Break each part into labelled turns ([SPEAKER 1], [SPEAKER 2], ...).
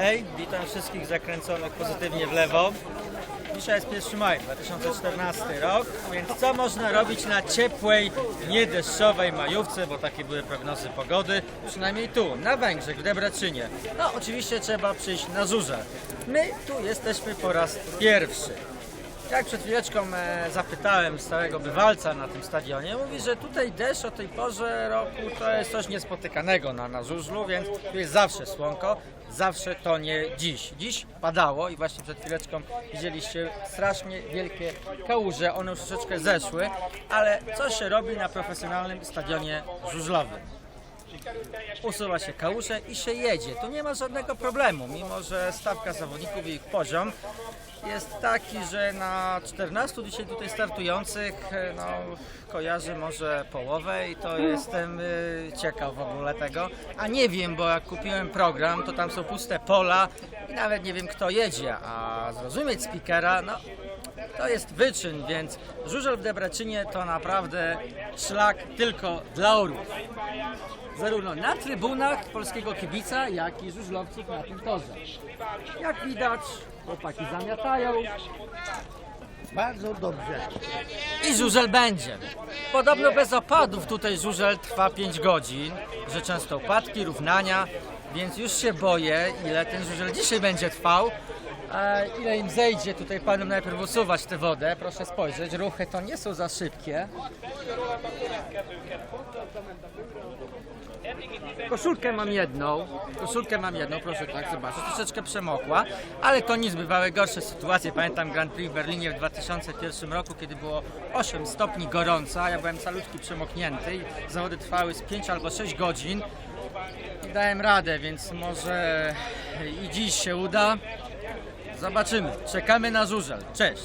[SPEAKER 1] Hej, witam wszystkich zakręconych pozytywnie w lewo. Dzisiaj jest 1 maj 2014 rok, więc co można robić na ciepłej, niedeszczowej majówce, bo takie były prognozy pogody, przynajmniej tu, na Węgrzech, w Debreczynie. No oczywiście trzeba przyjść na żurze. My tu jesteśmy po raz pierwszy. Jak przed chwileczką e, zapytałem stałego bywalca na tym stadionie, mówi, że tutaj deszcz o tej porze roku to jest coś niespotykanego na, na żużlu, więc tu jest zawsze słonko, zawsze to nie dziś. Dziś padało i właśnie przed chwileczką widzieliście strasznie wielkie kałuże, one już troszeczkę zeszły, ale co się robi na profesjonalnym stadionie żużlowym? Usuwa się kałuże i się jedzie. Tu nie ma żadnego problemu, mimo że stawka zawodników i ich poziom jest taki, że na 14 dzisiaj tutaj startujących e, no, kojarzy może połowę i to jestem y, ciekaw w ogóle tego. A nie wiem, bo jak kupiłem program, to tam są puste pola i nawet nie wiem kto jedzie, a zrozumieć speakera, no to jest wyczyn, więc żużel w Debreczynie to naprawdę szlak tylko dla orłów zarówno na trybunach polskiego kibica, jak i żużlowców na tym torze. Jak widać, chłopaki zamiatają
[SPEAKER 2] Bardzo dobrze.
[SPEAKER 1] i żużel będzie. Podobno bez opadów tutaj żużel trwa 5 godzin, że często upadki, równania, więc już się boję, ile ten żużel dzisiaj będzie trwał. E, ile im zejdzie tutaj panom najpierw usuwać tę wodę, proszę spojrzeć, ruchy to nie są za szybkie. Koszulkę mam jedną, koszulkę mam jedną, proszę tak zobaczyć, troszeczkę przemokła, ale to nic, bywały gorsze sytuacje. Pamiętam Grand Prix w Berlinie w 2001 roku, kiedy było 8 stopni gorąca, ja byłem calutki przemoknięty i zawody trwały z 5 albo 6 godzin i dałem radę, więc może i dziś się uda. Zobaczymy, czekamy na żużel. Cześć!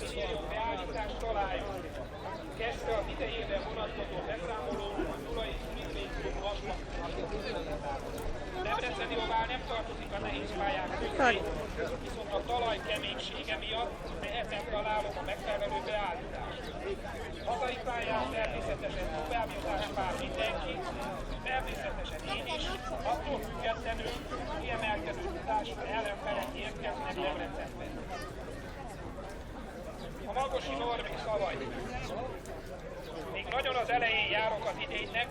[SPEAKER 3] Debrecenióvá nem tartozik a ellenfelek érkeznek Debrecenbe. A Magosi Norbi szavai. Még nagyon az elején járok az idénynek,